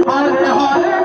Hare Hare